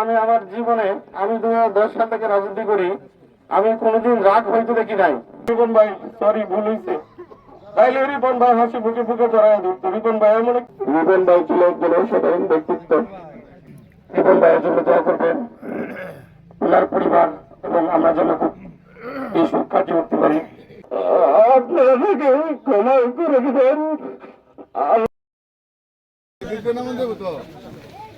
আমি আমার জীবনে আমি দু হাজার দশ সাল থেকে রাজনীতি করি আমি কোনোদিন রাগ হইতে দেখি নাই। রিপন ভাই সরি ভুল হয়েছে তাইলে রিপন ভাই হাসি বুকে বুকে জড়াই ধরত রিপন ভাই মনে রিপন ভাই ছিল একজন অসাধারণ ব্যক্তিত্ব। রিপন ভাইয়ের জন্য দোয়া করবেন। ওনার পরিবার এবং আমরা যেন খুব এই সুখ কাটিয়ে উঠতে পারি। আপনারা থেকে ক্ষমা করে দিবেন।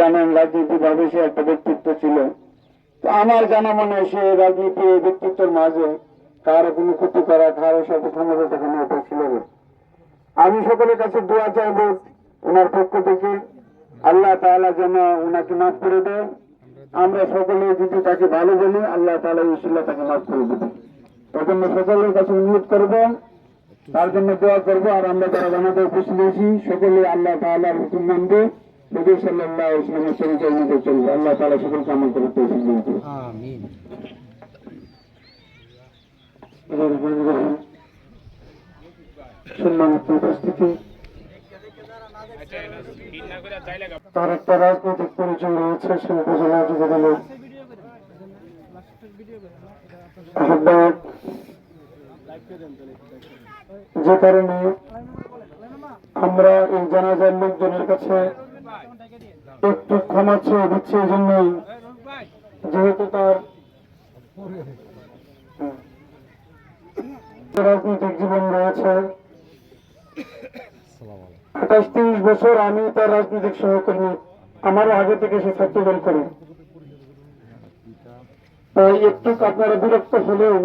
জানেন রাজনীতি ভাবে সে একটা ব্যক্তিত্ব ছিল। তো আমার জানা মনে সে রাজনীতি ব্যক্তিত্বের মাঝে কারও কোনো ক্ষতি করা, কারও সাথে এটা ছিল না। আমি সকলের কাছে দোয়া চাইব ওনার পক্ষ থেকে। আল্লাহ তাআলা যেন ওনাকে মাফ করে দেয়। আমরা সকলে যদি তাকে ভালো বলি আল্লাহ তালা ইনশাল্লাহ তাকে মাফ করে দেবে। প্রথমে সকলের কাছে অনুরোধ করব তার জন্য দোয়া করব আর আমরা যারা জানাতে উপস্থিত হয়েছি সকলে আল্লাহ তাআলার হুকুম মানবে। নবী সাল্লাল্লাহু আলাইহি ওয়াসাল্লামের শরীয়তের অনুযায়ী চলবে আল্লাহ তালা সকলকে আমল করে করুন। সম্মানিত উপস্থিতি। তার একটা রাজনৈতিক পরিচয় রয়েছে, সে উপজেলা যুবদলের আহ্বায়ক। যে কারণে আমরা এই জানাজার লোকজনের কাছে একটু ক্ষমা চেয়ে দিচ্ছি এই জন্যই। যেহেতু তার রাজনৈতিক জীবন রয়েছে আঠাশ তিরিশ বছর আমি তার রাজনৈতিক সহকর্মী। আমারও আগে থেকে সে ছাত্রদল করে। তাই একটু আপনারা বিরক্ত হলেও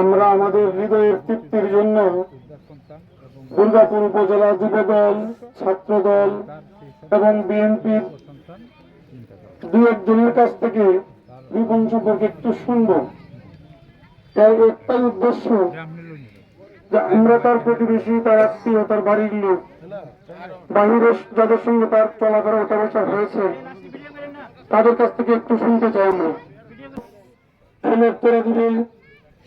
আমরা আমাদের হৃদয়ের তৃপ্তির জন্য দুর্গাপুর উপজেলা যুবদল, ছাত্রদল এবং বিএনপির দু একজনের কাছ থেকে রিপন সম্পর্কে একটু শুনব। এর একটাই উদ্দেশ্য যে আমরা তার প্রতিবেশী, তার আত্মীয়, তার বাড়ির লোক। বাহিরের যাদের সঙ্গে তার চলাফেরা ওঠা বসা হয়েছে, তাদের কাছ থেকে একটু শুনতে চাই আমরা।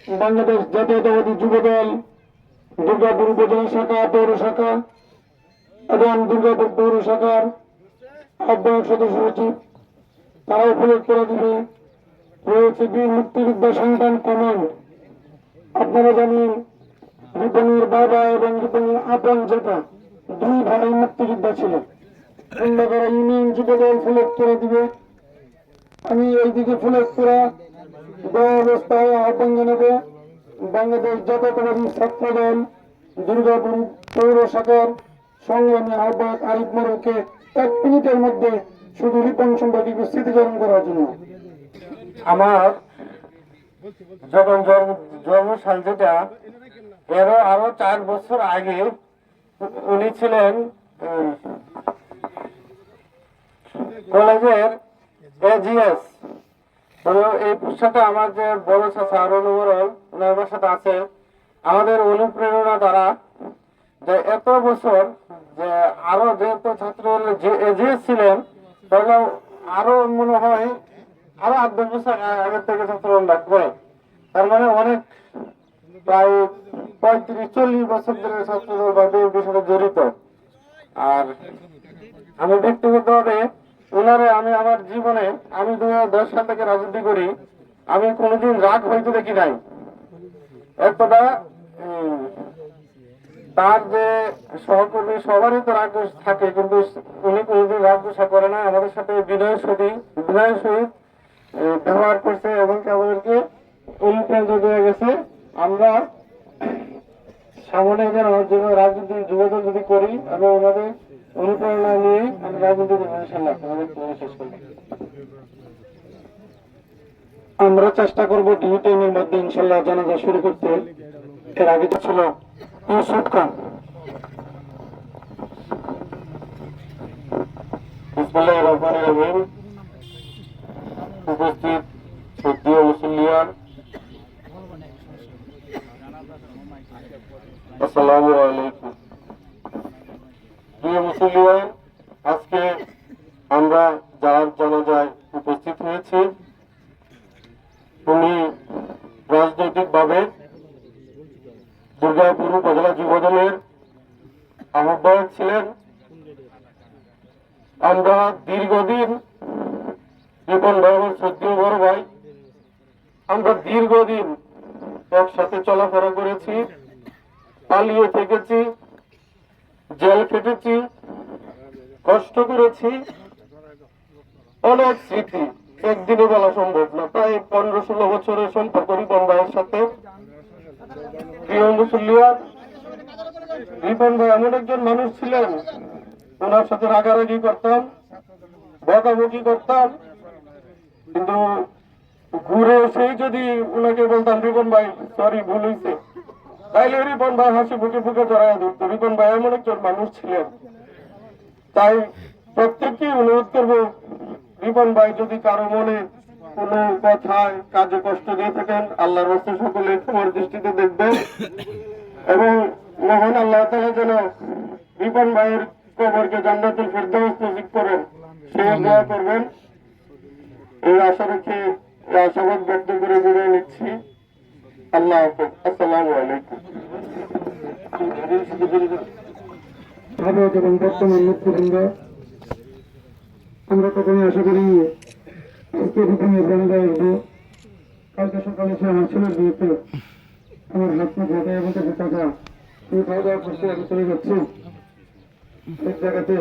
বাংলাদেশ জাতীয়তাবাদী যুবদল, দুর্গাপুর উপজেলা শাখা, পৌর শাখা এবং দুর্গাপুর পৌর শাখার আহ্বায়ক সদস্য সচিব। তারা উপলব্ধ করে দিবে রয়েছে বীর মুক্তিযোদ্ধা সন্তান কমান্ড। আপনারা জানেন রিপনের বাবা এবং রিপনের আপন জেঠা, দুই ভাই মুক্তিযোদ্ধা ছিল। কুন্ডাগড়া ইউনিয়ন যুবদল ফুলেক করে দিবে। আমি এইদিকে ফুলেকপুরা দেওয়া অবস্থায় আহ্বান জানাব বাংলাদেশ জাতীয়তাবাদী ছাত্র দল দুর্গাপুর পৌর শাখার সংগ্রামী আহ্বায়ক আরিফ মরুকে এক মিনিটের মধ্যে শুধু রিপন সম্পর্কে স্মৃতিচারণ করার জন্য। আমার যখন জন্ম জন্মসাল যেটা এরও আরও চার বছর আগে উনি ছিলেন কলেজের এজিএস এই সাথে আমার যে বড় চাচা আরও ওনার আমার সাথে আছে। আমাদের অনুপ্রেরণা দ্বারা যে এত বছর যে আরও যেহেতু ছাত্র যে ছিলেন তখন আরও মনে হয় আরও আট দশ বছর আগে থেকে ছাত্র ডাকবে তার মানে অনেক প্রায় পঁয়ত্রিশ, চল্লিশ বছর ধরে ছাত্রদের বা বিএনপির সাথে জড়িত। আর আমি ব্যক্তিগতভাবে ওনারে আমি আমার জীবনে, আমি দু হাজার দশ সাল থেকে রাজনীতি করি, আমি কোনোদিন রাগ হইতে দেখি নাই। এতটা তার যে সহকর্মী সবারই তো রাগ থাকে, কিন্তু উনি কোনোদিন রাগ দোষা করে না। আমাদের সাথে বিনয়ের সহিত বিনয়ের সহিত ব্যবহার করছে এবং আমাদেরকে অনুপ্রাণিত দিয়ে গেছে। আমরা সামনে যেন যেন রাজনীতি যুবদল যদি করি, আমি ওনাদের অনুপ্রেরণা নিয়ে আমি রাজনীতি শেষ করব। আমরা চেষ্টা করব দুই টাইমের মধ্যে ইনশাল্লাহ জানাজা শুরু করতে। এর আগে তো ছিল ইউসুফ খান। উপস্থিত শ্রদ্ধেয় মুসলিয়ান আসসালামু আলাইকুম। প্রিয় মুসলিয়ান আজকে আমরা যার জানাজায় উপস্থিত হয়েছি, উনি রাজনৈতিকভাবে দুর্গাপুর উপজেলা যুবদলের আহ্বায়ক ছিলেন। আমরা দীর্ঘদিন জীবন ভাই আমার শ্রদ্ধেয় বড় ভাই, আমরা দীর্ঘদিন একসাথে চলাফেরা করেছি। পালিয়ে থেকেছি, জেল কেটেছি কষ্ট করেছি, অনেক স্মৃতি একদিনে বলা সম্ভব না। প্রায় পনেরো ষোলো বছরের সম্পর্ক রিপন ভাইয়ের সাথে। রিপন ভাই এমন একজন মানুষ ছিলেন, ওনার সাথে রাগারাগি করতাম, বকাবকি করতাম, কিন্তু ঘুরে সেই যদি ওনাকে বলতাম, রিপন ভাই সরি ভুল হয়েছে তাইলে রিপন ভাই হাসি বুকে বুকে জড়াইয়া ধরতো রিপন ভাই এমন একজন মানুষ ছিলেন? তাই প্রত্যেককে অনুরোধ করব রিপন ভাই যদি কারও মনে কোনো কথায় কাজে কষ্ট দিয়ে থাকেন আল্লাহর রাস্তা সকলে তোমার দৃষ্টিতে দেখবেন। এবং মহান আল্লাহ তালা যেন রিপন ভাইয়ের কবরকে জান্নাতুল ফেরদাউস নসিব করেন সেই দোয়া করবেন। এই আশা রেখে আশাবাদ ব্যক্ত করে বিদায় নিচ্ছি। ভারত এবং বর্তমান আমরা আশা করি আজকে আসব কালকে সকালে সে আমার ছেলের আমার হাত মুখ এবং কাছে টাকা তুমি খাওয়া দাওয়া আমি চলে যাচ্ছি এক জায়গাতে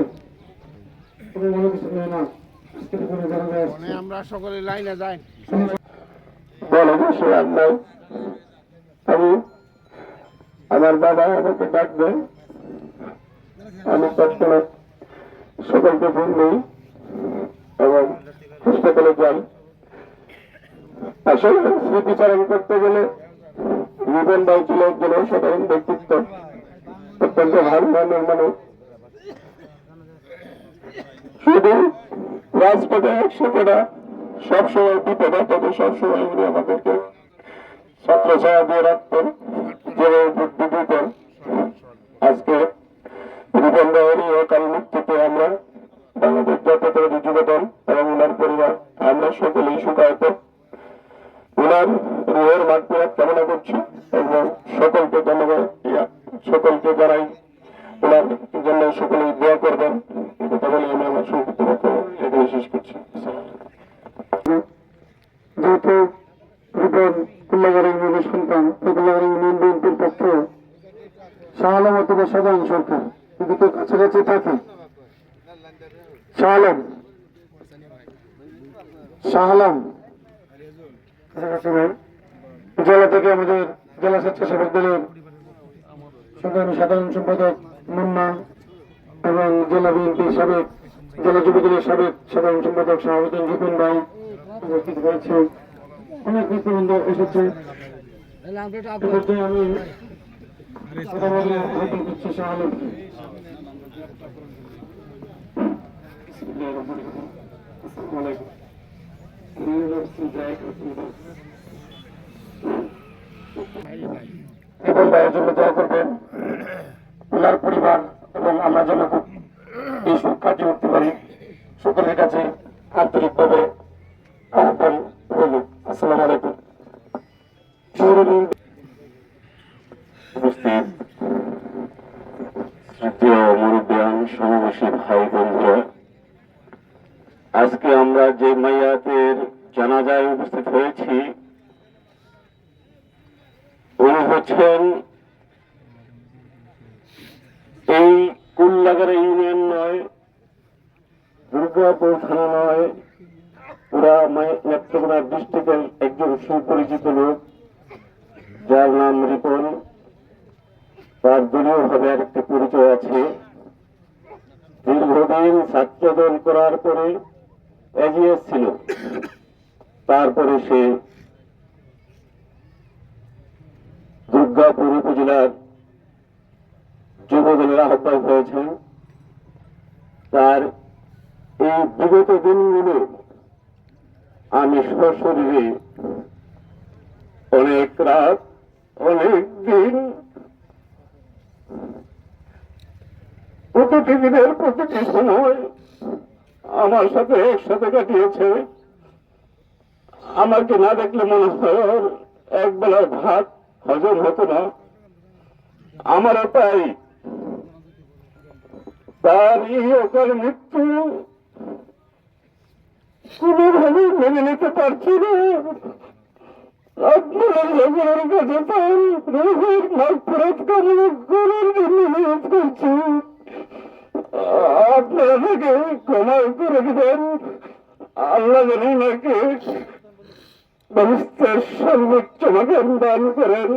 কোনো মনে কিছু না আজকে আমরা সকলে লাইনে যাই। বসে আর নাই। আমি আমার বাবা আমাকে ডাকবে আমি তৎক্ষণাৎ সকলকে ফোন দিই এবং হাসপাতালে যাই। আসলে স্মৃতিচারণ করতে গেলে জীবন ভাই ছিল একজন অসাধারণ ব্যক্তিত্ব, অত্যন্ত ভালো মানের মানুষ। শুধু রাজপথে একসাথে না সবসময় বিপদ আপদে সবসময় উনি আমাদেরকে ছত্র ছায়া দিয়ে রাখতেন যেভাবে বুদ্ধি দিতেন আলাইকুম। যেহেতু রিপন কুল্লাগাড়ি ইউনিয়নের সন্তান কুল্লাগাড়ি ইউনিয়ন বিএনপির পক্ষে শাহ আলম অথবা সাধারণ সরকার যদি কেউ কাছাকাছি থাকে শাহ আলম জেলা থেকে আমাদের জেলা স্বেচ্ছাসেবক দলের সংগ্রামী সাধারণ সম্পাদক মুন্না এবং জেলা বিএনপি সাবেক, জেলা যুব দলের সাবেক সাধারণ সম্পাদক শাহাবুদ্দিন রিপন ভাই উপস্থিত হয়েছে। অনেক নেতৃবৃন্দ এসেছে। আমি করবেন ওনার পরিবার এবং আমরা যেন খুব এই কাটিয়ে উঠতে পারি। সকলের কাছে আন্তরিকভাবে তৃতীয় মুরব্বিয়ান সমাবেশী ভাই বন্ধুরা, আজকে আমরা যে মাইয়াতের জানাজায় উপস্থিত হয়েছি, উনি হচ্ছেন এই কুল্লাগারা ইউনিয়ন নয়, দুর্গাপুর থানা নয়, পুরা নেত্রকোনা ডিস্ট্রিক্টের একজন সুপরিচিত লোক, যার নাম রিপন। তার দলীয় ভাবে আরেকটি পরিচয় আছে। দীর্ঘদিন ছাত্রদল করার পরে এজিএস ছিল। তারপরে সে দুর্গাপুর উপজেলার যুবদলের আহ্বায়ক হয়েছেন। তার এই বিগত দিনগুলো আমি সশরীরে অনেক রাত, অনেক দিন প্রতিটি দিনের প্রতিটি সময় আমার সাথে একসাথে কাটিয়েছে। আমাকে না দেখলে মনে হয় এক বেলার ভাত হজম হতো না? আমারও তাই। তার অকাল মৃত্যু কোনোভাবে মেনে নিতে পারছি না। আপনারা সকলের কাছে তার রোগের অনুরোধ করছি। তাকে ক্ষমা করে দেন আল্লাহ যেন ওনাকে ব্যবস্থার সর্বোচ্চ দান করেন।